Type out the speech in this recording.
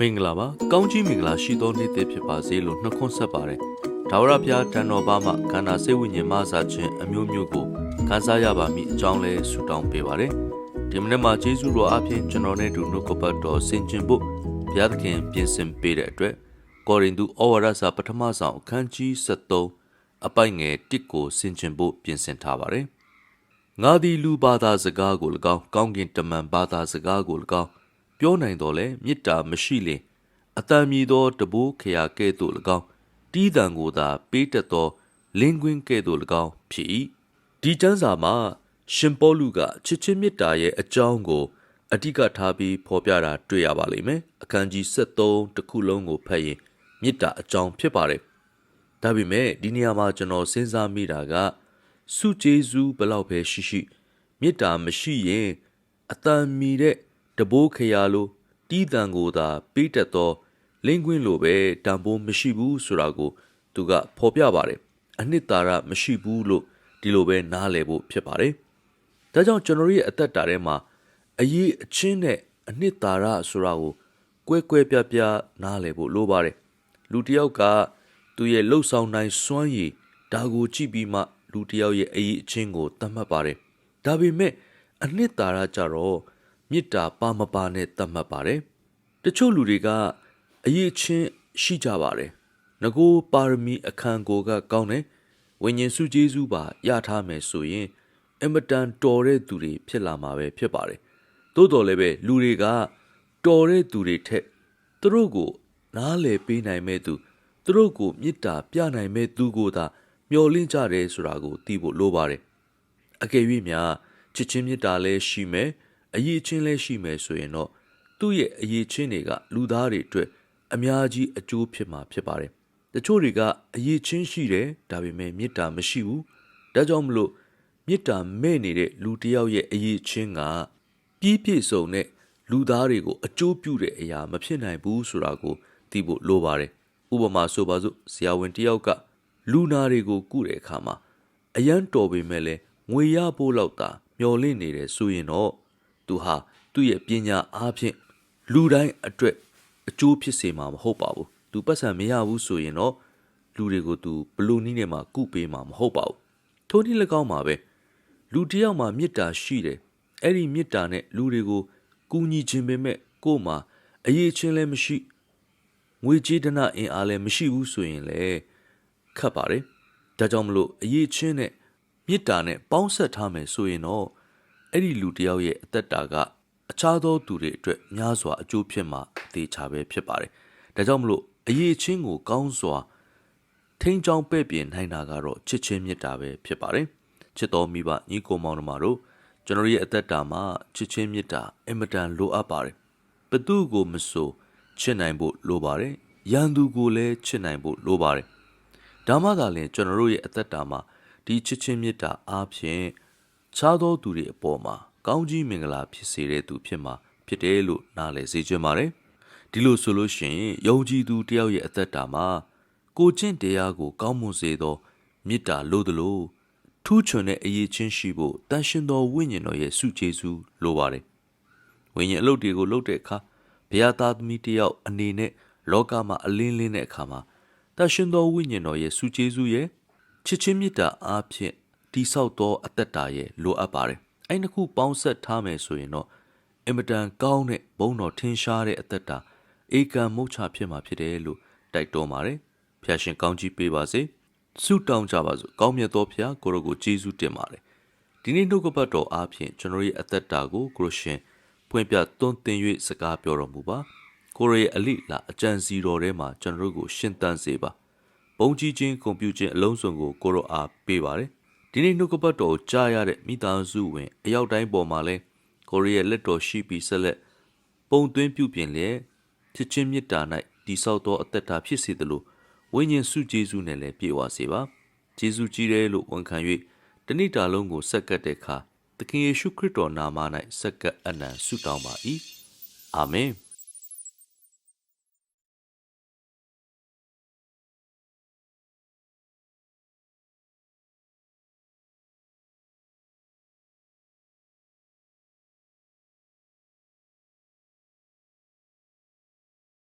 မင်္ဂလာပါကောင်းကြီးမင်္ဂလာရှိသောနေ့တည်းဖြစ်ပါစေလို့နှုတ်ခွန်းဆက်ပါတယ်ဒါဝရဘုရားတန်တော်ဘာမှခန္ဓာစိတ်ဝိညာဉ်မဆာခြင်းအမျိုးမျိုးကိုခံစားရပါမည်အကြောင်းလဲဆုတောင်းပေးပါတယ်ဒီမနေ့မှာယေရှုတော်အဖင်ကျွန်တော်နဲ့တူနှုတ်ကပတ်တော်ဆင်ခြင်ဖို့ဘုရားသခင်ပြင်ဆင်ပေးတဲ့အတွက်ကောရိန္သုဩဝါဒစာပထမဆောင်အခန်းကြီး73အပိုင်ငယ်1ကိုဆင်ခြင်ဖို့ပြင်ဆင်ထားပါတယ်ငါသည်လူဘာသာစကားကို၎င်းကောင်းကင်တမန်ဘာသာစကားကို၎င်း ပြောနိုင်တော်လဲမေတ္တာမရှိလင်အတန်မြည်သောတဘိုးခရာကဲ့သို့၎င်းတီးတံကိုသာပေးတတ်သောလင်းကွင်းကဲ့သို့၎င်းဖြစ်၏ဒီကျမ်းစာမှာရှင်ပေါလုကချစ်ချင်းမေတ္တာရဲ့အကြောင်းကိုအဓိကထားပြီးဖော်ပြတာတွေ့ရပါလိမ့်မယ်အခန်းကြီး73တစ်ခုလုံးကိုဖတ်ရင်မေတ္တာအကြောင်းဖြစ်ပါတယ်ဒါပေမဲ့ဒီနေရာမှာကျွန်တော်စဉ်းစားမိတာကစုကျေးဇူးဘယ်လောက်ပဲရှိရှိမေတ္တာမရှိရင်အတန်မီတဲ့ တဘိုးခရာလိုတီးတန်ကိုသာပေးတတ်သောလင်းကွင်းလိုပဲတန်ဖိုးမရှိဘူးဆိုတာကို သူကဖော်ပြပါတယ်အနှစ်သာရမရှိဘူးလို့ဒီလိုပဲနားလည်ဖို့ဖြစ်ပါတယ်ဒါကြောင့်ကျွန်တော်ရဲ့အသက်တာထဲမှာအရေးအချင်းနဲ့အနှစ်သာရဆိုတာကိုကွဲကွဲပြားပြားနားလည်ဖို့လိုပါတယ်လူတစ်ယောက်ကသူ့ရဲ့လှုပ်ဆောင်နိုင်စွမ်းရည်ဒါကိုကြည့်ပြီးမှလူတစ်ယောက်ရဲ့အရေးအချင်းကိုသတ်မှတ်ပါတယ်ဒါပေမဲ့အနှစ်သာရကြတော့ မေတ္တာပါမပါနဲ့သတ်မှတ်ပါတယ်တချို့လူတွေကအရေးချင်းရှိကြပါတယ်ငကိုပါရမီအခမ်းကိုကကောင်းတယ်ဝိညာဉ်စုကျေးဇူးပါရထားမယ်ဆိုရင်အမတန်တော်တဲ့သူတွေဖြစ်လာမှာပဲဖြစ်ပါတယ်သို့တော်လည်းပဲလူတွေကတော်တဲ့သူတွေထက်သူတို့ကိုနားလည်ပေးနိုင်မဲ့သူသူတို့ကိုမေတ္တာပြနိုင်မဲ့သူကိုသာမျှော်လင့်ကြတယ်ဆိုတာကိုသိဖို့လိုပါတယ်အကယ်၍များချစ်ချင်းမေတ္တာလည်းရှိမယ် အရေးချင်းလည်းရှိမယ်ဆိုရင်တော့သူ့ရဲ့အရေးချင်းတွေကလူသားတွေအတွက်အများကြီးအကျိုးဖြစ်မှာဖြစ်ပါတယ်တချို့တွေကအရေးချင်းရှိတယ်ဒါပေမဲ့မေတ္တာမရှိဘူးဒါကြောင့်မလို့မေတ္တာမဲ့နေတဲ့လူတစ်ယောက်ရဲ့အရေးချင်းကပြည့်ပြည့်စုံတဲ့လူသားတွေကိုအကျိုးပြုတဲ့အရာမဖြစ်နိုင်ဘူးဆိုတာကိုသိဖို့လိုပါတယ်ဥပမာဆိုပါစို့ဆရာဝန်တစ်ယောက်ကလူနာတွေကိုကုတဲ့အခါမှာအရန်တော်ပေမဲ့လည်းငွေရဖို့လောက်သာမျော်လင့်နေတယ်ဆိုရင်တော့ သူဟာသူ့ရဲ့ပညာအားဖြင့်လူတိုင်းအတွက်အကျိုးဖြစ်စေမှာမဟုတ်ပါဘူးသူပတ်စံမရဘူးဆိုရင်တော့လူတွေကိုသူဘလူနည်းနဲ့မှကုပေးမှာမဟုတ်ပါဘူးထိုနည်း၎င်းမှာပဲလူတစ်ယောက်မှာမေတ္တာရှိတယ်အဲ့ဒီမေတ္တာနဲ့လူတွေကိုကူညီခြင်းပဲမဲ့ကို့မှာအရေးချင်းလည်းမရှိငွေကြေးဒနာအင်အားလည်းမရှိဘူးဆိုရင်လည်းခတ်ပါတယ်ဒါကြောင့်မလို့အရေးချင်းနဲ့မေတ္တာနဲ့ပေါင်းဆက်ထားမယ်ဆိုရင်တော့ အဲ့ဒီလူတစ်ယောက်ရဲ့အသက်တာကအခြားသောသူတွေအတွက်များစွာအကျိုးဖြစ်မှာအသေးချာပဲဖြစ်ပါတယ်ဒါကြောင့်မလို့အရေးချင်းကိုကောင်းစွာထိန်းချောင်းပဲ့ပြင်နိုင်တာကတော့ချစ်ချင်းမေတ္တာပဲဖြစ်ပါတယ်ချစ်တော်မိဘညီကိုမောင်နှမတို့ကျွန်တော်ရဲ့အသက်တာမှာချစ်ချင်းမေတ္တာအင်မတန်လိုအပ်ပါတယ်ဘသူကိုမဆိုချစ်နိုင်ဖို့လိုပါတယ်ရန်သူကိုလည်းချစ်နိုင်ဖို့လိုပါတယ်ဒါမှသာလျှင်ကျွန်တော်တို့ရဲ့အသက်တာမှာဒီချစ်ချင်းမေတ္တာအားဖြင့် ခြားသောသူတွေအပေါ်မှာကောင်းကြီးမင်္ဂလာဖြစ်စေတဲ့သူဖြစ်မှာဖြစ်တယ်လို့နားလည်စေချင်ပါတယ်ဒီလိုဆိုလို့ရှိရင်ယုံကြည်သူတယောက်ရဲ့အသက်တာမှာကိုကျင့်တရားကို ကောင်းမွန်စေသောမေတ္တာလို့သလိုထူးချွန်တဲ့အရေးချင်းရှိဖို့တန်ရှင်သောဝိညာဉ်တော်ရဲ့စုကျေးဇူးလိုပါတယ်ဝိညာဉ်အလုပ်တွေကိုလုပ်တဲ့အခါဘုရားသားသမီးတယောက်အနေနဲ့လောကမှာအလင်းလင်းတဲ့အခါမှာတန်ရှင်သောဝိညာဉ်တော်ရဲ့စုကျေးဇူးရဲ့ချစ်ချင်းမေတ္တာအားဖြင့် တိဆောက်သော အသက်တာရဲ့လိုအပ်ပါတယ်အဲ့ဒီခုပေါင်းဆက်ထားမယ်ဆိုရင်တော့အင်မတန်ကောင်းတဲ့ဘုံတော်ထင်ရှားတဲ့အသက်တာဧကံမုတ်ချဖြစ်မှာဖြစ်တယ်လို့တိုက်တွန်းပါတယ်ဖျာရှင်ကောင်းကြီးပေးပါစေဆုတောင်းကြပါစို့ကောင်းမြတ်သောဖျာကိုရောကိုကျေးဇူးတင်ပါတယ်ဒီနေ့နှုတ်ကပတ်တော်အားဖြင့်ကျွန်တော်ရဲ့အသက်တာကိုကိုရရှင်ပွင့်ပြသွန်သင်၍စကားပြောတော်မူပါကိုရရဲ့အလိလာအကြံစီတော်ထဲမှာကျွန်တော်တို့ကိုရှင်းတန်းစေပါဘုံကြီးချင်းကွန်ပျူတာအလုံးစုံကိုကိုရောအားပေးပါတယ် ဒီနေ့နှုတ်ကပတ်တော်ကိုကြားရတဲ့မိသားစုဝင်အရောက်တိုင်းပေါ်မှာလဲကိုရီးယားလက်တော်ရှိပြီးဆက်လက်ပုံသွင်းပြုပြင်လျက်ချစ်ချင်းမေတ္တာ၌တိဆောက်သောအသက်တာဖြစ်စေသလိုဝိညာဉ်စုကျေးဇူးနဲ့လည်းပြည့်ဝစေပါကျေးဇူးကြီးတယ်လို့ဝန်ခံ၍တဏိတာလုံးကိုဆက်ကပ်တဲ့အခါသခင်ယေရှုခရစ်တော်နာမ၌ဆက်ကပ်အနံဆုတောင်းပါ၏အာမင်